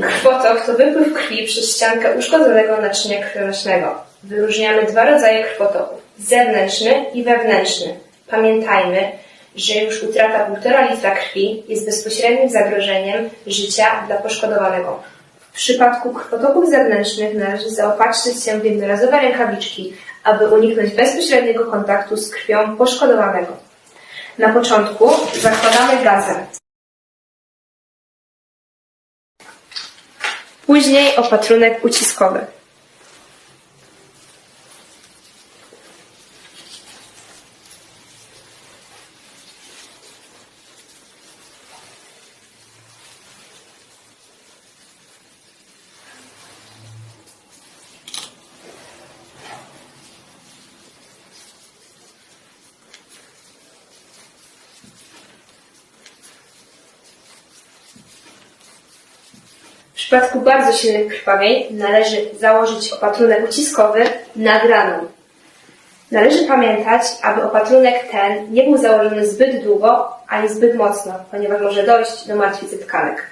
krwotok to wypływ krwi przez ściankę uszkodzonego naczynia krwionośnego. Wyróżniamy dwa rodzaje krwotoków. Zewnętrzny i wewnętrzny. Pamiętajmy, że już utrata 1,5 litra krwi jest bezpośrednim zagrożeniem życia dla poszkodowanego. W przypadku krwotoków zewnętrznych należy zaopatrzyć się w jednorazowe rękawiczki, aby uniknąć bezpośredniego kontaktu z krwią poszkodowanego. Na początku zakładamy gazę. Później opatrunek uciskowy. Przypadku bardzo silnych krwawień należy założyć opatrunek uciskowy nad raną. Należy pamiętać, aby opatrunek ten nie był założony zbyt długo ani zbyt mocno, ponieważ może dojść do martwicy tkanek.